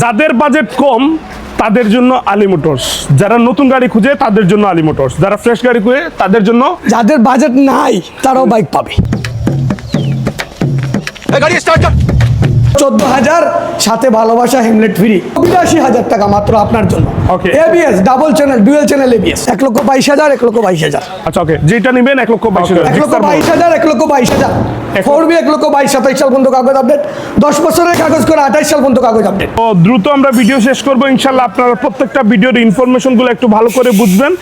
যাদের বাজেট কম তাদের জন্য আলী মোটরস। যারা নতুন গাড়ি খুঁজে তাদের জন্য আলী মোটরস। যারা ফ্রেশ গাড়ি খুঁজে তাদের জন্য যাদের বাজেট নাই তারাও বাইক পাবে। গাড়ি স্টার্ট কর। চোদ্দ হাজার সাথে ভালোবাসা হেমলেট ফ্রি বিরাশি হাজার টাকা মাত্র আপনার জন্য. ABS double channel dual channel ABS এক লক্ষ বাইশ হাজার এক লক্ষ বাইশ হাজার। আচ্ছা ওকে যেটা নেবেন এক লক্ষ বাইশ হাজার। এক লক্ষ বাইশ হাজার এক লক্ষ বাইশ হাজার। ফোর বি এক লক্ষ বাইশ সাতাইশ সাল পর্যন্ত কাগজ আপডেট দশ বছরের কাগজ করে আঠাইশ সাল পর্যন্ত কাগজ আপডেট তো দ্রুত আমরা ভিডিও শেষ করব ইনশাল্লাহ আপনারা প্রত্যেকটা ভিডিওর ইনফরমেশনগুলো একটু ভালো করে বুঝবেন।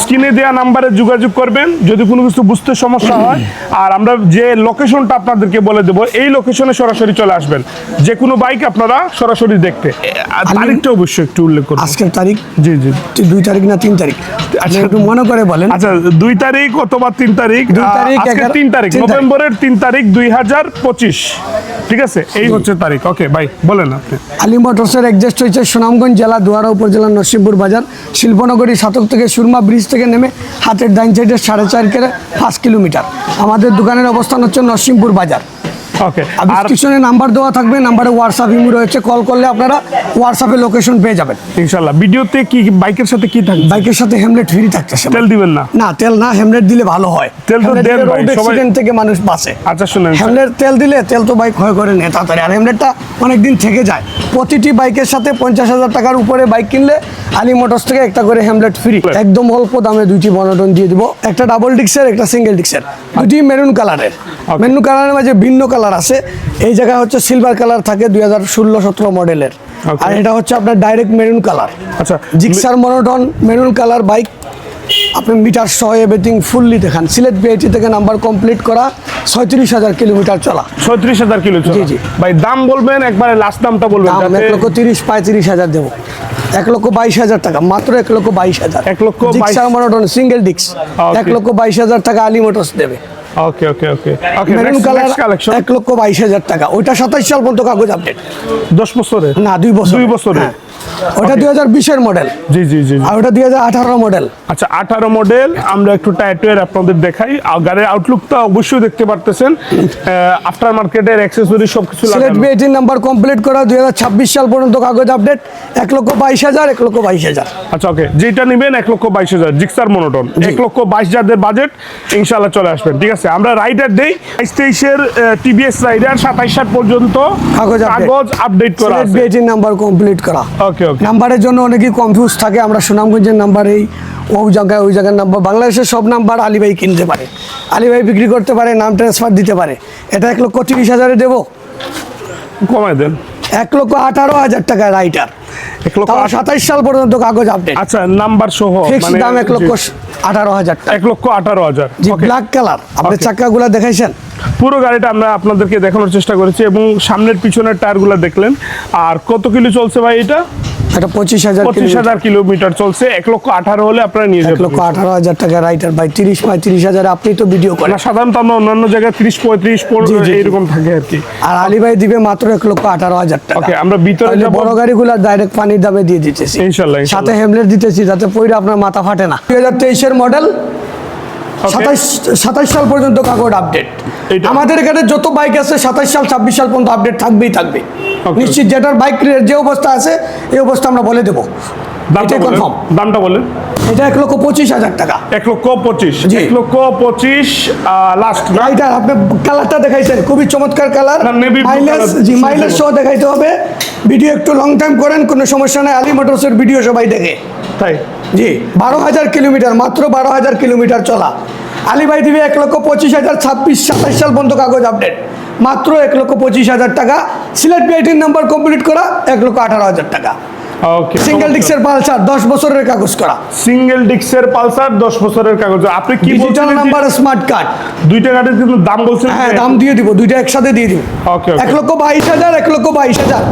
স্ক্রিনে দেওয়া নাম্বারে যোগাযোগ করবেন যদি কোনো কিছু বুঝতে সমস্যা হয়। আর আমরা যে লোকেশনটা আপনাদেরকে বলে দেবো এই লোকেশনে সরাসরি চলে আসবেন। যে কোনো বাইক আপনারা সরাসরি দেখতে। তারিখটা অবশ্যই একটু উল্লেখ করুন। আজকের তারিখ? জি জি। দুই তারিখ না তিন তারিখ? আচ্ছা একটু মনে করে বলেন। আচ্ছা দুই তারিখ অথবা তিন তারিখ দুই তারিখ, আজকে তিন তারিখ নভেম্বরের তিন তারিখ দুই হাজার পঁচিশ। ঠিক আছে? এই হচ্ছে তারিখ। ওকে ভাই বলেন আপনি। আলী মোটরসের এক্সাস্ট হয়েছে সুনামগঞ্জ জেলা দুয়ারা উপজেলা নরসিংপুর বাজার। শিল্পনগরী সাতক থেকে সুরমা ব্রিজ থেকে নেমে হাতের ডাইন সাইডে সাড়ে চার কেরে পাঁচ কিলোমিটার। আমাদের দোকানের অবস্থান হচ্ছে নরসিংপুর বাজার। ওকে ডিসক্রিপশনে নাম্বার দেওয়া থাকবে নাম্বারে হোয়াটসঅ্যাপ ইমো রয়েছে কল করলে আপনারা হোয়াটসঅ্যাপে লোকেশন পেয়ে যাবেন। ইনশাল্লাহ ভিডিওতে কি বাইকের সাথে কি থাকবে? বাইকের সাথে হেমলেট ফ্রি থাকতেছে তেল দিবেন না? না তেল না হেমলেট দিলে ভালো হয়। তেল তো দেন ভাই, সবাই- থেকে মানুষ বাঁচে। আচ্ছা শুনেন। হেমলেট তেল দিলে তেল তো বাইক ক্ষয় করে নেয় তাড়াতাড়ি। আর হেমলেটটা অনেক দিন থেকে যায়। প্রতিটি বাইকের সাথে পঞ্চাশ হাজার টাকার উপরে বাইক কিনলে আলী মোটরস থেকে একটা করে হ্যামলেট ফ্রি একদম অল্প দামে দুইটি বনটন দিয়ে দিব। একটা ডাবল ডিক্সের একটা সিঙ্গেল ডিক্সের দুটি মেরুন কালারের মেরুন কালারের মাঝে ভিন্ন কালার আছে। এই জায়গায় হচ্ছে সিলভার কালার থাকে দুই হাজার ষোলো সতেরো মডেলের আর এটা হচ্ছে আপনার ডাইরেক্ট মেরুন কালার আচ্ছা Gixxer monotone maroon colour bike আপনি মিটার সহ এভরিথিং ফুললি দেখান। সিলেট বিআইটি থেকে নাম্বার কমপ্লিট করা ছয়ত্রিশ হাজার কিলোমিটার চলা। ছত্রিশ হাজার কিলো চলা। জি, জি। ভাই দাম বলবেন একবারে লাস্ট দামটা বলবেন দাম এক লক্ষ তিরিশ পঁয়ত্রিশ হাজার দেবো। এক লক্ষ বাইশ হাজার টাকা মাত্র এক লক্ষ বাইশ হাজার। এক লক্ষ মনোটন সিঙ্গেল ডিক্স এক লক্ষ বাইশ হাজার টাকা আলী মোটরস দেবে। Okay okay okay okay maroon colour collection এক লক্ষ বাইশ হাজার টাকা। ওইটা সাতাইশ সাল পর্যন্ত কাগজ আপডেট দশ বছরে না দুই বছর দুই বছরে ওটা দুই হাজার বিশের মডেল জি জি জি। আর ওটা দুই হাজার আঠারো মডেল আচ্ছা আঠারো মডেল আমরা একটু টায়ার আপনাদের দেখাই। গাড়ির আউটলুকটা অবশ্যই দেখতে পারতেছেন। আফটার মার্কেটের অ্যাক্সেসরি সব কিছু সিলেট বিআইটির নাম্বার কমপ্লিট করা দুই হাজার ছাব্বিশ সাল পর্যন্ত কাগজ আপডেট এক লক্ষ বাইশ হাজার এক লক্ষ বাইশ হাজার। আচ্ছা ওকে যেটা নেবেন এক লক্ষ বাইশ হাজার। Gixxer monotone. এক লক্ষ বাইশ যাদের বাজেট ইনশাল্লাহ চলে আসবেন ঠিক আছে? আমরা রাইডার দেই। বাইশ তেইশের টিভিএস রাইডার সাতাইশ সাত পর্যন্ত কাগজ কাগজ আপডেট করা সিলেট আছে। নাম্বার কমপ্লিট করা। ওকে ওকে নাম্বারের জন্য অনেকেই কনফিউজ থাকে। আমরা সুনামগঞ্জের নাম্বার এই ওই জায়গায় ওই জায়গার নাম্বার বাংলাদেশের সব নাম্বার আলিভাই কিনতে পারে। আলিভাই বিক্রি করতে পারে নাম ট্রান্সফার দিতে পারে। এটা এক লক্ষ তিরিশ হাজারে দেবো। কমায় দেন। এক লক্ষ আঠারো হাজার টাকা রাইটার এক লক্ষ সাতাইশ সাল পর্যন্ত কাগজ আপডেট আচ্ছা নাম্বার সহ ফিক্স মানে দাম এক লক্ষ আঠারো হাজার এক লক্ষ আঠারো হাজার। ব্ল্যাক কালার আপনি. চাকাগুলো দেখাইছেন? পুরো গাড়িটা আমরা আপনাদেরকে দেখানোর চেষ্টা করেছি এবং সামনের পিছনের টায়ারগুলো দেখলেন। আর কত কিলো চলছে ভাই এটা? এটা পঁচিশ হাজার পঁচিশ হাজার কিলোমিটার চলছে। এক লক্ষ আঠারো হলে আপনারা নিয়ে এক লক্ষ আঠারো হাজার টাকা রাইটার ভাই তিরিশ পঁয়ত্রিশ হাজার আপনি তো ভিডিও করেন। সাধারণত আমরা অন্যান্য জায়গায় ত্রিশ পঁয়ত্রিশ থাকে আর কি। আর আলী ভাই দিবে মাত্র এক লক্ষ আঠারো হাজার টাকা। ওকে আমরা ভিতরে তাহলে বড় গাড়িগুলো ডাইরেক্ট পানির দামে দিয়ে দিতেছি। ইনশাল্লাহ। সাথে হেমলেট দিতেছি যাতে পইরা আপনার মাথা ফাটে না। দুই হাজার তেইশের মডেল. সাতাইশ সাতাইশ সাল পর্যন্ত কাগজ আপডেট? আমাদের এখানে যত বাইক আছে সাতাইশ সাল ছাব্বিশ সাল পর্যন্ত আপডেট থাকবেই থাকবে নিশ্চিত যেটার বাইক যে অবস্থা আছে এই অবস্থা আমরা বলে দেবো। দামটা কনফার্ম দামটা বলেন। এটা এক লক্ষ পঁচিশ হাজার টাকা। এক লক্ষ পঁচিশ। এক লক্ষ পঁচিশ লাস্ট রাইটার আপনি কালারটা দেখাইছেন খুবই চমৎকার কালার না, মাইলেজ জি মাইলেজ সহ দেখাইতে হবে। ভিডিও একটু লং টাইম করেন কোনো সমস্যা নাই। আলী মোটরসের ভিডিও সবাই দেখে। তাই? জি বারো হাজার কিলোমিটার মাত্র বারো হাজার কিলোমিটার চলা। আলী ভাই দিবে এক লক্ষ পঁচিশ হাজার ছাব্বিশ সাতাইশ সাল পর্যন্ত কাগজ আপডেট মাত্র এক লক্ষ পঁচিশ হাজার টাকা। সিলেট বিআইটির নাম্বার কমপ্লিট করা এক লক্ষ আঠারো হাজার টাকা। ওকে সিঙ্গেল ডিক্সের পালসার দশ বছরের কাগজ করা। সিঙ্গেল ডিক্সের পালসার দশ বছরের কাগজ। আপনি কি ডিজিটাল নাম্বার স্মার্ট কার্ড দুইটা গাড়ির কিন্তু দাম বলছেন হ্যাঁ দাম দিয়ে দিব দুইটা একসাথে দিয়ে দিব। Okay. এক লক্ষ বাইশ হাজার এক লক্ষ বাইশ হাজার।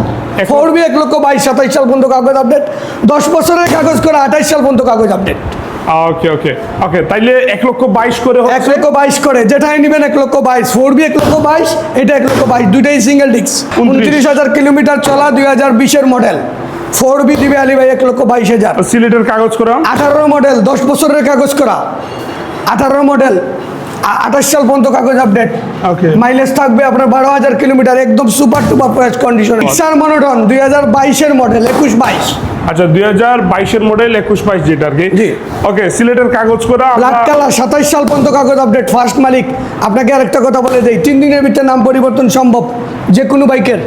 এক ফোর বি এক লক্ষ বাইশ সাতাইশ সাল পর্যন্ত কাগজ আপডেট দশ বছরের কাগজ করে আঠাইশ সাল পর্যন্ত কাগজ আপডেট ওকে ওকে ওকে তাইলে এক লক্ষ বাইশ করে এক লক্ষ বাইশ করে যেটাই নেবেন এক লক্ষ বাইশ। ফোর বি এক লক্ষ বাইশ এটা এক লক্ষ বাইশ। দুইটাই সিঙ্গেল ডিস্ক উনত্রিশ। হাজার কিলোমিটার চলা দুই হাজার বিশের মডেল ফোর বি দিবে আলী ভাই এক লক্ষ বাইশ হাজার। সিলেটের কাগজ করা? আঠারো মডেল দশ বছরের কাগজ করা। আঠারো মডেল আঠাশ সাল পর্যন্ত কাগজ আপডেট. মাইলেজ থাকবে আপনার বারো হাজার কিলোমিটার একদম super duper fresh condition sir monotone দুই হাজার বাইশের মডেল একুশ বাইশ। আচ্ছা দুই হাজার বাইশের মডেল একুশ বাইশ যেটা আর কি? ওকে সিলেটের কাগজ করা ব্ল্যাক কালার সাতাইশ সাল পর্যন্ত কাগজ আপডেট ফার্স্ট মালিক। আপনাকে আরেকটা কথা বলে দেই তিন দিনের ভিতরে নাম পরিবর্তন সম্ভব যে কোনো বাইকের।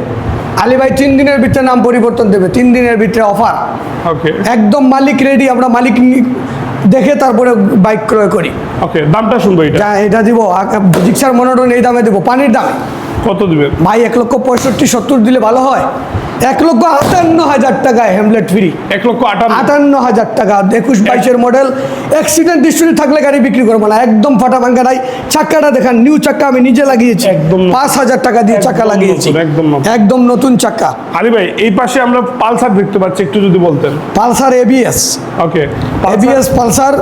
আলী ভাই তিন দিনের ভিতরে নাম পরিবর্তন দেবে তিন দিনের ভিতরে অফার ওকে একদম মালিক রেডি আমরা মালিক দেখে তারপরে বাইক ক্রয় করি। ওকে দামটা শুনব এটা। যা এটা দিব রিক্সার মনোটন এই দামে দিব পানির দামে। কত দিবে? ভাই এক লক্ষ পঁয়ষট্টি সত্তর দিলে ভালো হয়। এক লক্ষ আটান্ন হাজার টাকায় হ্যামলেট ফ্রি এক লক্ষ আটান্ন। আটান্ন হাজার টাকা। একুশ বাইশের মডেল অ্যাক্সিডেন্ট হিস্ট্রি থাকলে গাড়ি বিক্রি করব না। একদম ফাটা ভাঙ্গা নাই। চাক্কাটা দেখান নিউ চাক্কা আমি নিজে লাগিয়েছি। একদম পাঁচ হাজার টাকা দিয়ে চাকা লাগিয়েছি। একদম একদম নতুন চাক্কা আরে ভাই এই পাশে আমরা পালসার দেখতে পাচ্ছি একটু যদি বলতেন। Pulsar ABS okay. ABS Pulsar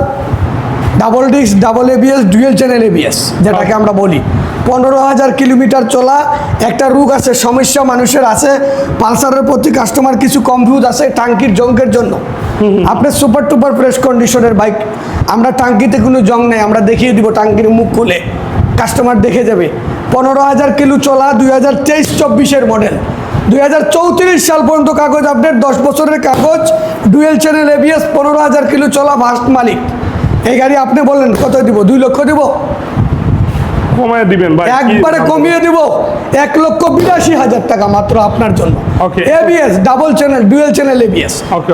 double disc double ABS dual channel ABS যেটাকে আমরা বলি। পনেরো হাজার কিলোমিটার চলা, একটা রোগ আছে, সমস্যা মানুষের আছে, পালসারের প্রতি কাস্টমার কিছু কনফিউজ আছে, টাঙ্কির জঙ্কের জন্য। আপনার সুপার টুপার ফ্রেশ কন্ডিশনের বাইক আমরা টাঙ্কিতে কোনো জং নেই, আমরা দেখিয়ে দিব টাঙ্কির মুখ খুলে। কাস্টমার দেখে যাবে। পনেরো হাজার কিলো চলা, দুই হাজার তেইশ চব্বিশের মডেল দুই হাজার চৌত্রিশ সাল পর্যন্ত কাগজ আপডেট দশ বছরের কাগজ ডুয়েল চ্যানেল এবিএস পনেরো হাজার কিলো চলা ভাস্ট মালিক। এই গাড়ি আপনি বললেন, কত দিব? দুই লক্ষ দিব? কমায় দিবেন ভাই একবারে কমিয়ে দিব। এক লক্ষ বিরাশি হাজার টাকা মাত্র আপনার জন্য। Okay. ABS double channel dual channel ABS.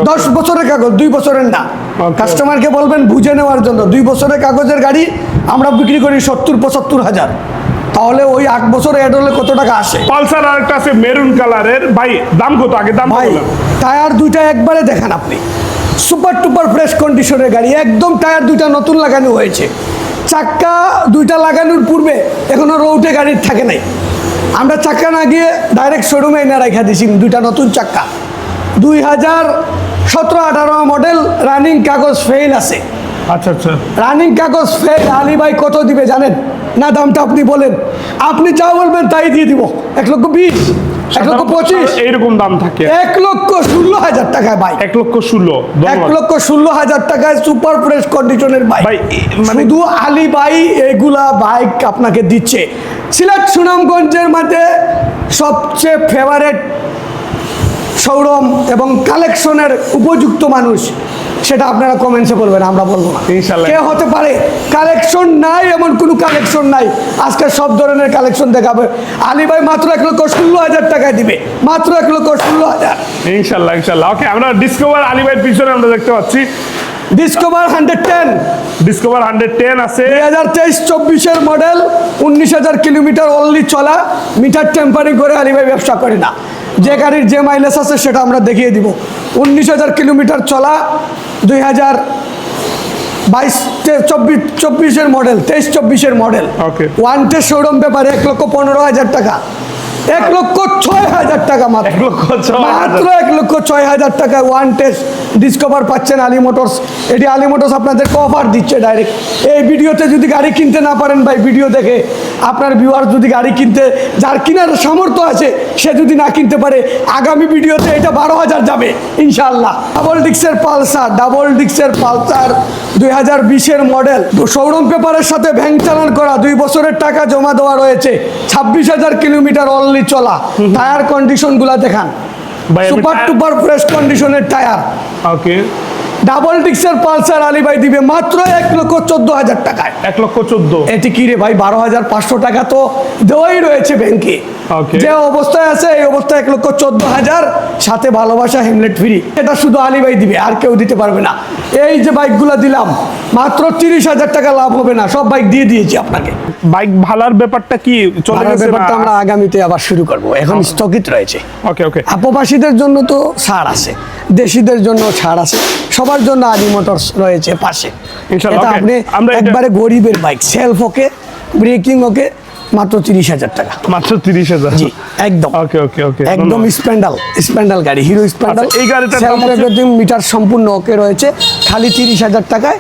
দশ বছরের কাগজ দুই বছরের না। কাস্টমারকে বলবেন বুঝে নেওয়ার জন্য। দুই বছরের কাগজের গাড়ি আমরা বিক্রি করি সত্তর পঁচাত্তর হাজার। তাহলে ওই আট বছর অ্যাড হলে কত টাকা আসে? পালসার আরেকটা আছে মেরুন কালারের। ভাই দাম কত? আগে দাম ভাই টায়ার দুইটা একবারে দেখান আপনি। সুপার টুপার ফ্রেশ কন্ডিশনের গাড়ি একদম টায়ার দুইটা নতুন লাগানো হয়েছে। চাক্কা দুইটা লাগানোর পূর্বে এখনও রৌটে গাড়ির থাকে নাই। আমরা চাক্কা না গিয়ে ডাইরেক্ট শোরুমে এনে রেখা দিছি দুইটা নতুন চাক্কা। দুই হাজার সতেরো আঠারো মডেল রানিং কাগজ ফেল আছে। আচ্ছা আচ্ছা। রানিং কাগজ ফেল আলী ভাই কত দিবে জানেন? না দামটা আপনি বলেন। আপনি যা বলবেন তাই দিয়ে দিব। এক লক্ষ বিশ। এক লক্ষ পঁচিশ। এইরকম দাম থাকে। এক লক্ষ ষোলো হাজার টাকায় বাইক এক লক্ষ ষোলো এক লক্ষ ষোলো হাজার টাকায় সুপার ফ্রেশ কন্ডিশনের বাইক ভাই, মানে- শুধু আলী ভাই এগুলা বাইক আপনাকে দিচ্ছে। সিলেট সুনামগঞ্জের মধ্যে সবচেয়ে ফেভারেট শোরুম এবং কালেকশনের উপযুক্ত মানুষ সেটা আপনারা কমেন্টসে বলবেন আমরা বলব না। কে হতে পারে কালেকশন নাই এমন কোনো কালেকশন নাই। আজকে সব ধরনের কালেকশন দেখাবে। আলী ভাই মাত্র এক লক্ষ ষোলো হাজার টাকায় দিবে। মাত্র এক লক্ষ ষোলো হাজার। ইনশাল্লাহ ইনশাল্লাহ। ওকে আমরা ডিসকভার আলী ভাইয়ের পিছনে আমরা দেখতে পাচ্ছি। Discover hundred ten Discover hundred ten আছে। দুই হাজার তেইশ চব্বিশের মডেল উনিশ হাজার কিলোমিটার অনলি চলা। মিটার টেম্পারিং করে আলিভাই ব্যবসা করে না। যে গাড়ির যে মাইলেজ আছে সেটা আমরা দেখিয়ে দিব। উনিশ হাজার কিলোমিটার চলা দুই হাজার বাইশ চব্বিশ চব্বিশের মডেল তেইশ চব্বিশের মডেল. ওয়ান টেস্ট শোরুম ব্যাপারে এক লক্ষ পনেরো হাজার টাকা। এক লক্ষ ছয় হাজার টাকা মাত্র। মাত্র এক লক্ষ ছয় হাজার টাকায় ওয়ান টেস্ট ডিসকভার পাচ্ছেন আলী মোটরস এটি আলী মোটরস আপনাদেরকে অফার দিচ্ছে ডাইরেক্ট এই ভিডিওতে যদি গাড়ি কিনতে না পারেন ভাই ভিডিও দেখে আপনার ভিউয়ার যদি গাড়ি কিনতে যার কেনার সামর্থ্য আছে সে যদি না কিনতে পারে আগামী ভিডিওতে এটা বারো হাজার যাবে ইনশাল্লাহ ডাবল ডিক্সের পালসার ডাবল ডিক্সের পালসার দুই হাজার বিশের মডেল শোরুম পেপারের সাথে ব্যাংক চালান করা দুই বছরের টাকা জমা দেওয়া রয়েছে ছাব্বিশ হাজার কিলোমিটার অনলি চলা টায়ার কন্ডিশনগুলা দেখান। সুপার টুপার ফ্রেশ কন্ডিশনের টায়ার ওকে ডাবল ডিক্সের পালসার আলী ভাই দিবে মাত্র এক লক্ষ চোদ্দ হাজার টাকায়। এক লক্ষ চোদ্দ। এটি কি রে ভাই বারো হাজার পাঁচশো টাকা তো দেওয়াই রয়েছে ব্যাংকে যে অবস্থায় আছে এই অবস্থায় এক লক্ষ চোদ্দ হাজার সাথে ভালোবাসা হেমলেট ফ্রি এটা শুধু আলী ভাই দিবে আর কেউ দিতে পারবে না। এই যে বাইকগুলো দিলাম মাত্র তিরিশ হাজার টাকা লাভ হবে না সব বাইক দিয়ে দিয়েছি আপনাকে। বাইক ভালার ব্যাপারটা কি চলে গেছে ব্যাপারটা আমরা আগামীতে আবার শুরু করব। এখন স্থগিত রয়েছে। ওকে ওকে আপবাসীদের জন্য তো ছাড় আছে। দেশিদের জন্য ছাড় আছে সবার জন্য আদি মোটরস রয়েছে পাশে। এটা আপনি একবারে গরিবের bike self okay braking okay মাত্র তিরিশ হাজার টাকা। মাত্র তিরিশ হাজার? জি একদম। ওকে ওকে ওকে একদম স্প্যান্ডাল স্প্যান্ডাল গাড়ি হিরো স্প্যান্ডাল। আচ্ছা, এই গাড়িটা? মিটার সম্পূর্ণ ওকে রয়েছে খালি তিরিশ হাজার টাকায়।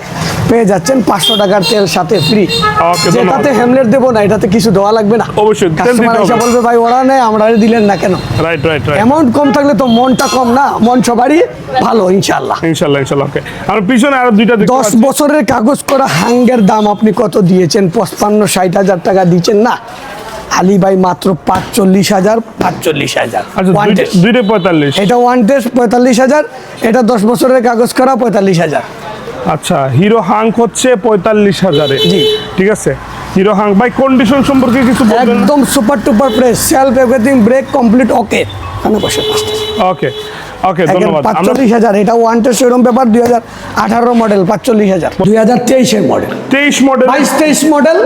পেয়ে যাচ্ছেন পাঁচশো টাকার তেল সাথে ফ্রি যেটাতে। হ্যামলেট দেবো না এটাতে কিছু দেওয়া লাগবে না। অবশ্যই, কাস্টমার এসে বলবে ভাই ওরা নেই আমরা দিলেন না কেন? রাইট রাইট রাইট অ্যামাউন্ট কম থাকলে তো মনটা কম না মন সবারই ভালো ইনশাল্লাহ ইনশাল্লাহ ইনশাল্লাহ ওকে। আর পিছনে আরও দুইটা দশ বছরের কাগজ করা হাঙ্গের দাম আপনি কত দিয়েছেন? পঁচপান্ন ষাট হাজার টাকা দিচ্ছেন না? আলী ভাই মাত্র পাঁচচল্লিশ হাজার পাঁচচল্লিশ হাজার। আচ্ছা এটা ওয়ান টেস্ট পঁয়তাল্লিশ হাজার এটা দশ বছরের কাগজ করা পঁয়তাল্লিশ হাজার। আচ্ছা হিরো হাঙ্ক হচ্ছে পঁয়তাল্লিশ হাজারে। জি। ঠিক আছে? হিরো হাঙ্ক ভাই কন্ডিশন সম্পর্কে কিছু একদম super duper fresh self everything brake complete okay okay okay ধন্যবাদ। পাঁচচল্লিশ হাজার এটা ওয়ান টেস্ট শোরুম পেপার দুই হাজার আঠারো মডেল পাঁচচল্লিশ হাজার। দুই হাজার তেইশের মডেল তেইশ মডেল বাইশ তেইশ মডেল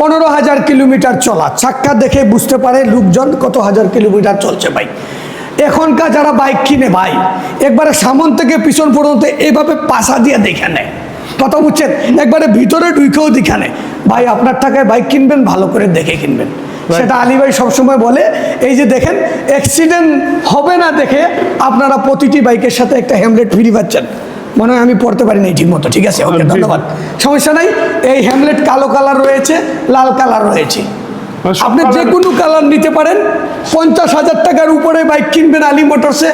পনেরো হাজার কিলোমিটার চলা। চাক্কা দেখে বুঝতে পারে লোকজন কত হাজার কিলোমিটার চলছে বাইক এখনকার যারা বাইক কিনে ভাই একবারে সামন থেকে পিছন পর্যন্ত এইভাবে পাশা দিয়ে দেখে নেয়। কথা বুঝছেন? একবারে ভিতরে ঢুকেও দেখে নেয়। ভাই আপনার টাকায় বাইক কিনবেন ভালো করে দেখে কিনবেন। সেটা আলী ভাই সবসময় বলে এই যে দেখেন অ্যাক্সিডেন্ট হবে না দেখে আপনারা প্রতিটি বাইকের সাথে একটা হ্যামলেট ফ্রি পাচ্ছেন। মনে হয় আমি পড়তে পারি নাই ঠিক মতো ঠিক আছে? ওকে ধন্যবাদ। সমস্যা নাই এই হ্যামলেট কালো কালার রয়েছে লাল কালার রয়েছে। আপনি যে কোনো কালার নিতে পারেন পঞ্চাশ হাজার টাকার উপরে বাইক কিনবেন আলী মোটরসে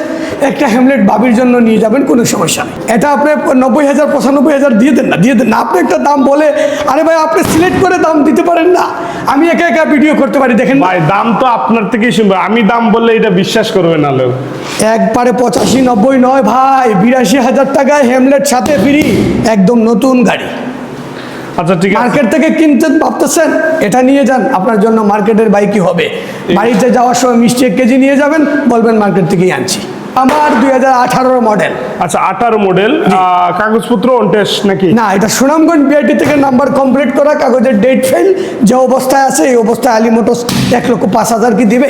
একটা হ্যামলেট বাবির জন্য নিয়ে যাবেন কোনো সমস্যা নেই। এটা আপনি নব্বই হাজার পঁচানব্বই হাজার দিয়ে দেন না দিয়ে দেন না। আপনি একটা দাম বলে আরে ভাই আপনি সিলেক্ট করে দাম দিতে পারেন না। আমি একা একা ভিডিও করতে পারি দেখেন ভাই দাম তো আপনার থেকেই শুনব। আমি দাম বললে এটা বিশ্বাস করবে না লোক। একবারে পঁচাশি নব্বই নয় ভাই বিরাশি হাজার টাকায় হ্যামলেট সাথে ফ্রি একদম নতুন গাড়ি। আচ্ছা ঠিক আছে। মার্কেট থেকে কিনতে ভাবতেছেন এটা নিয়ে যান আপনার জন্য মার্কেটের বাইকই হবে? বাড়িতে যাওয়ার সময় মিষ্টি এক কেজি নিয়ে যাবেন বলবেন মার্কেট থেকেই আনছি। আমার দুই হাজার মডেল আচ্ছা আঠারো মডেল কাগজপত্র অনটেস্ট নাকি? না এটা সুনামগঞ্জ বিআইটি থেকে নাম্বার কমপ্লিট করা কাগজের ডেট ফেল যে অবস্থায় আছে এই অবস্থায় আলী মোটরস এক লক্ষ পাঁচ হাজার কি দিবে?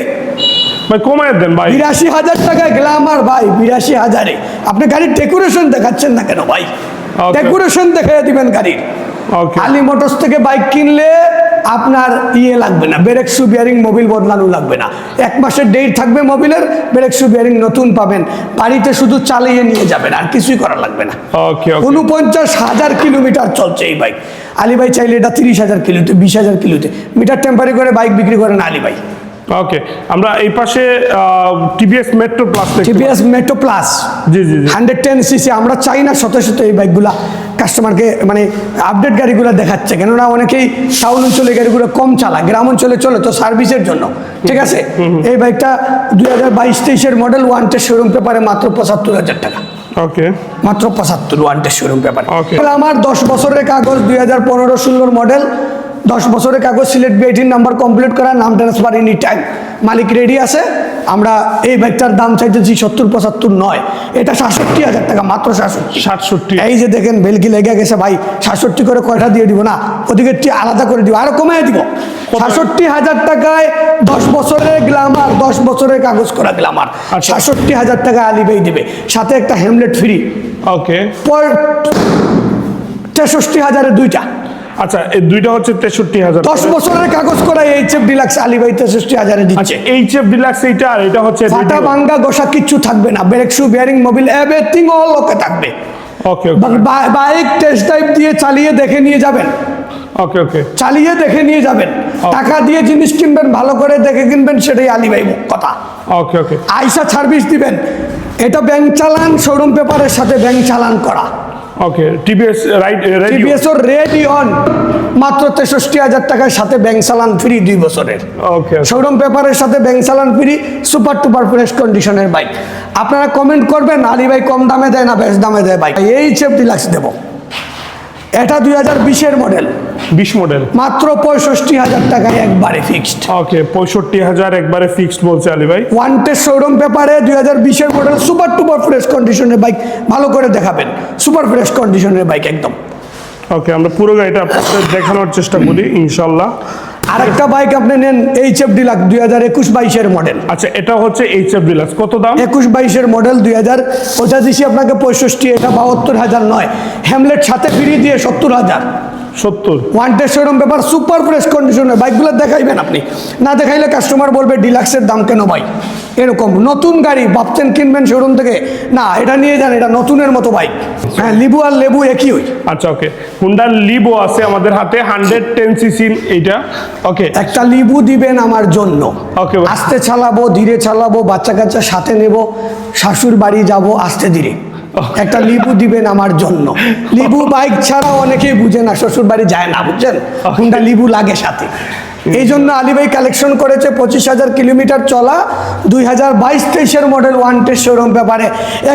ভাই কমায় দেন ভাই। বিরাশি হাজার টাকায় গ্লামার ভাই বিরাশি হাজারে। আপনি গাড়ির ডেকোরেশন দেখাচ্ছেন না কেন ভাই? ডেকোরেশন দেখাই দিবেন গাড়ির। আলী মোটরস থেকে বাইক কিনলে আপনার ইয়ে লাগবে না ব্রেক শু বিয়ারিং মোবিল বদলানো লাগবে না। এক মাসের ডেট থাকবে মোবিলের ব্রেক শু বিয়ারিং নতুন পাবেন। বাড়িতে শুধু চালিয়ে নিয়ে যাবেন আর কিছুই করা লাগবে না। ওকে ওকে উনপঞ্চাশ হাজার কিলোমিটার চলছে এই বাইক। আলী ভাই চাইলে এটা তিরিশ হাজার কিলোতে বিশ হাজার কিলোতে মিটার টেম্পারি করে বাইক বিক্রি করেন আলী ভাই। ওকে আমরা এই পাশে TVS Metro Plus TVS Metro Plus জি জি হান্ড্রেড টেন সিসি আমরা চাই না শত শত এই বাইকগুলা কাস্টমারকে মানে আপডেট গাড়িগুলো দেখাচ্ছে। কেননা অনেকেই টাউন অঞ্চলে গাড়িগুলো কম চালায় গ্রাম অঞ্চলে চলে তো সার্ভিসের জন্য। ঠিক আছে? এই বাইকটা দুই হাজার বাইশ তেইশের মডেল ওয়ান টেস্ট শোরুম পেপারে মাত্র পঁচাত্তর হাজার টাকা। ওকে মাত্র পঁচাত্তর ওয়ান শোরুম পেপারে. আমার দশ বছরের কাগজ দুই হাজার পনেরো ষোলোর মডেল দশ বছরের কাগজ সিলেট বিআইটির নাম্বার কমপ্লিট করা নাম ট্রান্সফার এনি টাইম মালিক রেডি আছে আমরা এই বাইকটার দাম চাইতেছি সত্তর পঁচাত্তর নয়। এটা সাতষট্টি হাজার টাকা মাত্র সাতষট্টি। এই যে দেখেন বেলকি লেগে গেছে ভাই সাতষট্টি করে কয়টা দিয়ে দিব না? ওদিকে টি আলাদা করে দিব আরও কমাই দিব। সাতষট্টি হাজার টাকায় দশ বছরের গ্লামার দশ বছরের কাগজ করা গ্লামার আচ্ছা। সাতষট্টি হাজার টাকা আলিবাই দেবে। সাথে একটা হেমলেট ফ্রি ওকে পর তেষট্টি হাজারে দুইটা। আচ্ছা এই দুইটা হচ্ছে তেষট্টি হাজার দশ বছরের কাগজ করা এইচ এফ ডিলাক্স আলিবাই তেষট্টি হাজারে আচ্ছা দিচ্ছে। এইচ এফ ডিলাক্স এইটা আর এটা হচ্ছে ফাটা ভাঙ্গা গোসা কিচ্ছু থাকবে না। Brake shoe bearing Mobil everything all okay থাকবে। ওকে বাইক টেস্ট ড্রাইভ দিয়ে চালিয়ে দেখে নিয়ে যাবেন। ওকে ওকে চালিয়ে দেখে নিয়ে যাবেন। টাকা দিয়ে জিনিস কিনবেন ভালো করে দেখে কিনবেন সেটাই আলিবাই কথা। ওকে ওকে আইসা সার্ভিস দিবেন। এটা ব্যাংক চালান শোরুম পেপারের সাথে ব্যাংক চালান করা। ওকে টিভিএস রাইট টিভিএস ও রেডি অন মাত্র তেষট্টি হাজার টাকার সাথে ব্যাংক চালান ফ্রি দুই বছরের। ওকে শোরুম পেপারের সাথে bank challan free super duper fresh কন্ডিশনের বাইক আপনারা কমেন্ট করবেন আলী ভাই কম দামে দেয় না বেশ দামে দেয় বাইক এই চেপ ডিলাক্স দেবো। এটা দুই হাজার বিশের মডেল বিশ মডেল মাত্র পঁয়ষট্টি হাজার টাকায় একবারে ফিক্সড ওকে পঁয়ষট্টি হাজার একবারে ফিক্সড বলছে আলী ভাই। ওয়ান টেস্ট শোরুম পেপারে দুই হাজার বিশের মডেল সুপার টুপার ফ্রেশ কন্ডিশনের বাইক ভালো করে দেখাবেন। সুপার ফ্রেশ কন্ডিশনের বাইক একদম। ওকে আমরা পুরো গাড়িটা আপনাদের দেখানোর চেষ্টা করি ইনশাল্লাহ আরেকটা বাইক আপনি নেন এইচ এফ ডিলাক্স দুই হাজার একুশ বাইশের মডেল আচ্ছা এটা হচ্ছে এইচ এফ ডিলাক্স কত দাম? একুশ বাইশের মডেল দুই হাজার পঁচাশি আপনাকে পঁয়ষট্টি এটা বাহাত্তর হাজার নয়। হ্যামলেট সাথে ফিরিয়ে দিয়ে সত্তর হাজার। সত্তর। Wanted showroom paper super fresh কন্ডিশনে বাইকগুলো দেখাইবেন আপনি। না দেখাইলে কাস্টমার বলবে ডিলাক্সের দাম কেন ভাই? এরকম নতুন গাড়ি ভাবছেন কিনবেন শোরুম থেকে। না এটা নিয়ে যান এটা নতুনের মতো বাইক হ্যাঁ লিবু আর লেবু একই হই আচ্ছা ওকে হুন্ডার লিবো আছে আমাদের হাতে হান্ড্রেড টেন সিসি এইটা। ওকে একটা লিবু দিবেন আমার জন্য। ভাই। আস্তে চালাবো ধীরে চালাবো বাচ্চা কাচ্চা সাথে নেব শাশুর বাড়ি যাব আস্তে ধীরে। একটা লিবু দিবেন আমার জন্য। লিবু বাইক ছাড়া অনেকেই বুঝে না শ্বশুর বাড়ি যায় না বুঝছেন? কোনটা লিবু লাগে সাথে। এই জন্য আলী ভাই কালেকশন করেছে পঁচিশ হাজার কিলোমিটার চলা দুই হাজার বাইশ তেইশের মডেল ওয়ান টেস্ট শোরুম ব্যাপারে।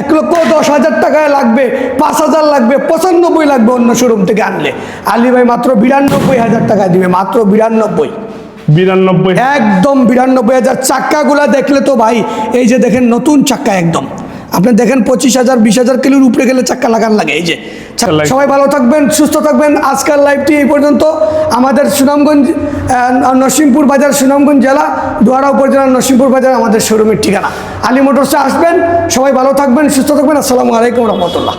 এক লক্ষ দশ হাজার টাকায় লাগবে পাঁচ হাজার লাগবে পঁচানব্বই লাগবে অন্য শোরুম থেকে আনলে। আলী ভাই মাত্র বিরানব্বই হাজার টাকা দিবে মাত্র বিরানব্বই। বিরানব্বই। একদম বিরানব্বই হাজার চাক্কাগুলা দেখলে তো ভাই এই যে দেখেন নতুন চাক্কা একদম। আপনি দেখেন পঁচিশ হাজার বিশ হাজার কিলোর উপরে গেলে চাক্কা লাগান লাগে। এই যে সবাই ভালো থাকবেন সুস্থ থাকবেন। আজকাল লাইভটি এই পর্যন্ত। আমাদের সুনামগঞ্জ নরসিংপুর বাজার সুনামগঞ্জ জেলা দোয়ারা উপজেলা নরসিংপুর বাজার আমাদের শোরুমের ঠিকানা। আলী মোটরসে আসবেন। সবাই ভালো থাকবেন সুস্থ থাকবেন। আসসালামু আলাইকুম রহমতুল্লাহ।